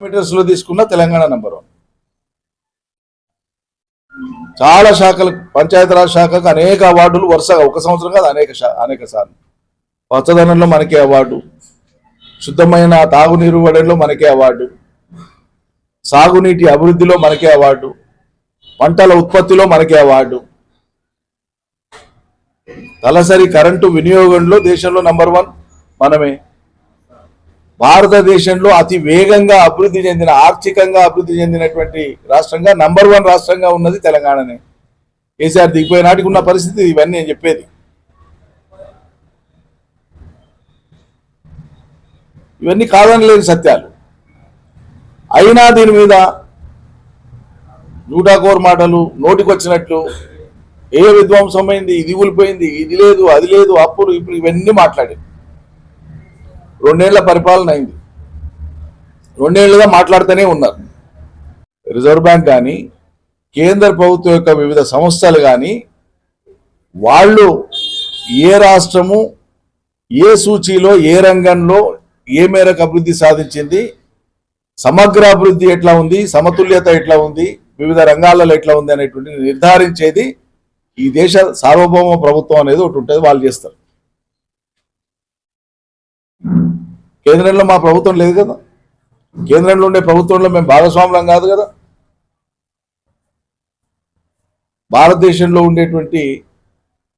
కిలోమీటర్స్లో తీసుకున్న Telangana number one చాలా శాఖలు పంచాయతీరాజ్ శాఖకు అనేక అవార్డులు వరుసగా ఒక సంవత్సరం కాదు అనేక శా- అనేక సార్లు. పచ్చదనంలో మనకే అవార్డు. శుద్ధమైన తాగునీరు ఇవ్వడంలో మనకే అవార్డు. సాగునీటి అభివృద్ధిలో మనకే అవార్డు. పంటల ఉత్పత్తిలో మనకే అవార్డు. తలసరి కరెంటు వినియోగంలో దేశంలో నంబర్ వన్ మనమే. భారతదేశంలో అతి వేగంగా అభివృద్ధి చెందిన ఆర్థికంగా అభివృద్ధి చెందినటువంటి రాష్ట్రంగా నంబర్ వన్ రాష్ట్రంగా ఉన్నది తెలంగాణనే. కేసీఆర్ దిగిపోయే నాటికి ఉన్న పరిస్థితి ఇవన్నీ నేను చెప్పేది. ఇవన్నీ కాదని లేని సత్యాలు. అయినా దీని మీద నూటాకోర్ మాటలు నోటికొచ్చినట్లు ఏ విధ్వంసమైంది ఇది కూలిపోయింది ఇది లేదు అది లేదు అప్పులు ఇప్పుడు ఇవన్నీ మాట్లాడి రెండేళ్ళ పరిపాలన అయింది. రెండేళ్ళుగా మాట్లాడుతూనే ఉన్నారు. రిజర్వ్ బ్యాంక్ కానీ కేంద్ర ప్రభుత్వం యొక్క వివిధ సంస్థలు కానీ వాళ్ళు ఏ రాష్ట్రము ఏ సూచీలో ఏ రంగంలో ఏ మేరకు అభివృద్ధి సాధించింది సమగ్ర అభివృద్ధి ఎట్లా ఉంది సమతుల్యత ఎట్లా ఉంది వివిధ రంగాలలో ఎట్లా ఉంది అనేటువంటి నిర్ధారించేది ఈ దేశ సార్వభౌమ ప్రభుత్వం అనేది ఒకటి ఉంటుంది వాళ్ళు చేస్తారు. కేంద్రంలో మా ప్రభుత్వం లేదు కదా. కేంద్రంలో ఉండే ప్రభుత్వంలో మేము భాగస్వాములం కాదు కదా. భారతదేశంలో ఉండేటువంటి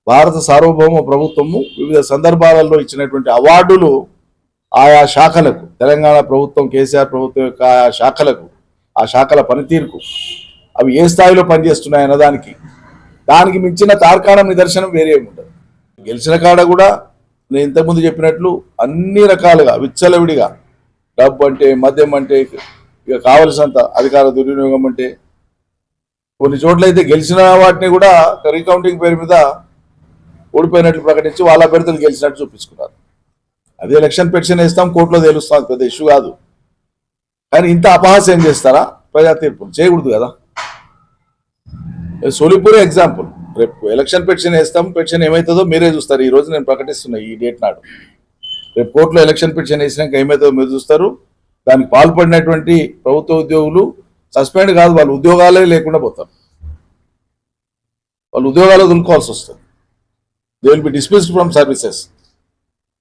భారత సార్వభౌమ ప్రభుత్వము వివిధ సందర్భాలలో ఇచ్చినటువంటి అవార్డులు ఆయా శాఖలకు తెలంగాణ ప్రభుత్వం కేసీఆర్ ప్రభుత్వం యొక్క ఆయా శాఖలకు ఆ శాఖల పనితీరుకు అవి ఏ స్థాయిలో పనిచేస్తున్నాయన్న దానికి దానికి మించిన తార్కాణం నిదర్శనం వేరే ఉండదు గెలిచిన కాడ కూడా నేను ఇంతకుముందు చెప్పినట్లు అన్ని రకాలుగా విచ్చలవిడిగా డబ్బు అంటే మద్యం అంటే ఇక కావలసినంత అధికార దుర్వినియోగం అంటే కొన్ని చోట్ల అయితే గెలిచిన వాటిని కూడా రీకౌంటింగ్ పేరు మీద ఓడిపోయినట్లు ప్రకటించి వాళ్ళ అభ్యర్థులు గెలిచినట్టు చూపించుకున్నారు. అదే ఎలక్షన్ పెన్షన్ వేస్తాం కోర్టులో తేలుస్తాం పెద్ద ఇష్యూ కాదు. కానీ ఇంత అపహాస్యం చేస్తారా? ప్రజా తీర్పు చేయకూడదు కదా. సోలిపూర్ ఎగ్జాంపుల్ రేపు ఎలక్షన్ పెన్షన్ వేస్తాం పెన్షన్ ఏమవుతుందో మీరే చూస్తారు. ఈ రోజు నేను ప్రకటిస్తున్నా ఈ డేట్ నాడు. రేపు కోర్టులో ఎలక్షన్ పెన్షన్ వేసినాక ఏమవుతుందో మీరు చూస్తారు. దానికి పాల్పడినటువంటి ప్రభుత్వ ఉద్యోగులు సస్పెండ్ కాదు వాళ్ళు ఉద్యోగాలే లేకుండా పోతారు. వాళ్ళు ఉద్యోగాలు వదులుకోవాల్సి వస్తుంది. They will be dismissed from services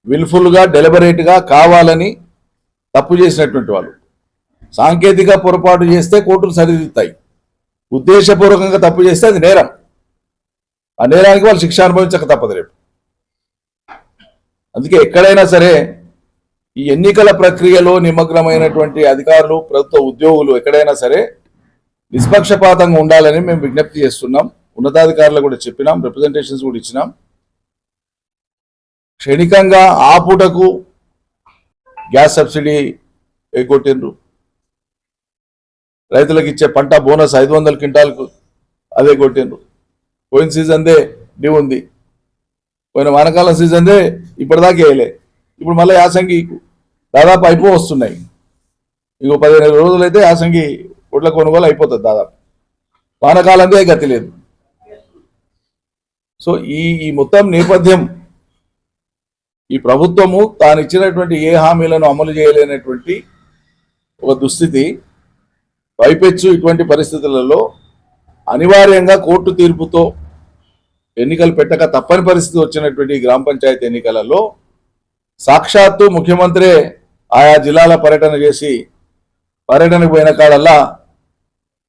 విల్ఫుల్గా డెలిబరేట్గా కావాలని తప్పు చేసినటువంటి వాళ్ళు. సాంకేతిక పొరపాటు చేస్తే కోర్టులు సరిదిద్దుతాయి. ఉద్దేశపూర్వకంగా తప్పు చేస్తే అది నేరం. ఆ నేరానికి వాళ్ళు శిక్ష అనుభవించక తప్పదు రేపు. అందుకే ఎక్కడైనా సరే ఈ ఎన్నికల ప్రక్రియలో నిమగ్నమైనటువంటి అధికారులు ప్రభుత్వ ఉద్యోగులు ఎక్కడైనా సరే నిష్పక్షపాతంగా ఉండాలని మేము విజ్ఞప్తి చేస్తున్నాం. ఉన్నతాధికారులు కూడా చెప్పినాం రిప్రజెంటేషన్స్ కూడా ఇచ్చినాం. క్షణికంగా ఆ పూటకు గ్యాస్ సబ్సిడీ ఎగ్గొట్టిండ్రు. రైతులకు ఇచ్చే పంట బోనస్ ఐదు వందల క్వింటాలకు అదే కొట్టిండ్రు. పోయిన సీజన్దే డ్యూ ఉంది. పోయిన వానకాలం సీజన్దే ఇప్పటిదాకా వేయలే. ఇప్పుడు మళ్ళీ యాసంగి దాదాపు అయిపో వస్తున్నాయి. ఇంకో పదిహేను రోజులు అయితే యాసంగి ఒడ్ల కొనుగోలు అయిపోతుంది దాదాపు. వానకాలందే గతి లేదు. సో ఈ ఈ మొత్తం నేపథ్యం ఈ ప్రభుత్వము తాను ఇచ్చినటువంటి ఏ హామీలను అమలు చేయలేనటువంటి ఒక దుస్థితి పైపెచ్చు ఇటువంటి పరిస్థితులలో అనివార్యంగా కోర్టు తీర్పుతో ఎన్నికలు పెట్టక తప్పని పరిస్థితి వచ్చినటువంటి గ్రామ పంచాయతీ ఎన్నికలలో సాక్షాత్తు ముఖ్యమంత్రి ఆయా జిల్లాల పర్యటన చేసి పర్యటనకు పోయిన కాడల్లా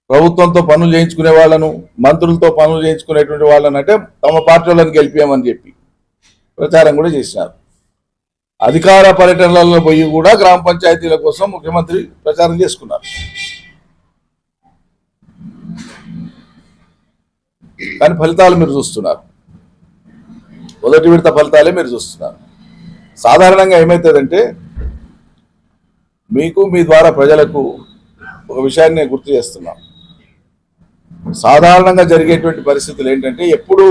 ప్రభుత్వంతో పనులు చేయించుకునే వాళ్ళను మంత్రులతో పనులు చేయించుకునేటువంటి వాళ్ళని అంటే తమ పార్టీ వాళ్ళని గెలిపామని చెప్పి ప్రచారం కూడా చేసినారు. అధికార పర్యటనలలో పోయి కూడా గ్రామ పంచాయతీల కోసం ముఖ్యమంత్రి ప్రచారం చేసుకున్నారు. కానీ ఫలితాలు మీరు చూస్తున్నారు. మొదటి విడత ఫలితాలే మీరు చూస్తున్నారు. సాధారణంగా ఏమవుతుందంటే మీకు మీ ద్వారా ప్రజలకు ఒక విషయాన్ని నేను గుర్తు చేస్తున్నాం. సాధారణంగా జరిగేటువంటి పరిస్థితులు ఏంటంటే ఎప్పుడు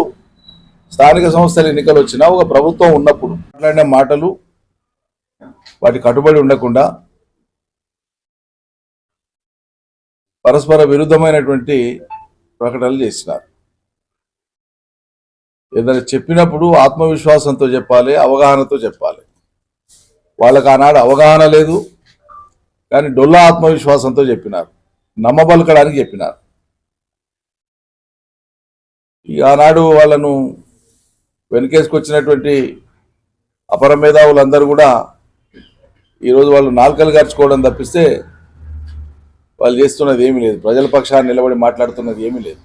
స్థానిక సంస్థల ఎన్నికలు వచ్చినా ఒక ప్రభుత్వం ఉన్నప్పుడు మాట్లాడిన మాటలు వాటి కట్టుబడి ఉండకుండా పరస్పర విరుద్ధమైనటువంటి ప్రకటనలు చేసినారు. ఏదైనా చెప్పినప్పుడు ఆత్మవిశ్వాసంతో చెప్పాలి అవగాహనతో చెప్పాలి. వాళ్ళకి ఆనాడు అవగాహన లేదు కానీ డొల్లా ఆత్మవిశ్వాసంతో చెప్పినారు. నమ్మబలకడానికి చెప్పినారు. ఈ ఆనాడు వాళ్ళను వెనకేసుకొచ్చినటువంటి అపర మేధావులందరూ కూడా ఈరోజు వాళ్ళు నాల్కలు గర్చుకోవడం తప్పిస్తే వాళ్ళు చేస్తున్నది ఏమీ లేదు. ప్రజల పక్షాన్ని నిలబడి మాట్లాడుతున్నది ఏమీ లేదు.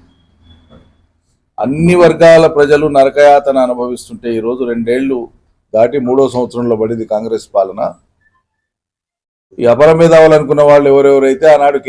అన్ని వర్గాల ప్రజలు నరకయాతన అనుభవిస్తుంటే ఈరోజు రెండేళ్ళు దాటి మూడో సంవత్సరంలో పడింది కాంగ్రెస్ పాలన. ఈ అపరం మీద అవ్వాలనుకున్న వాళ్ళు ఎవరెవరైతే ఆనాడు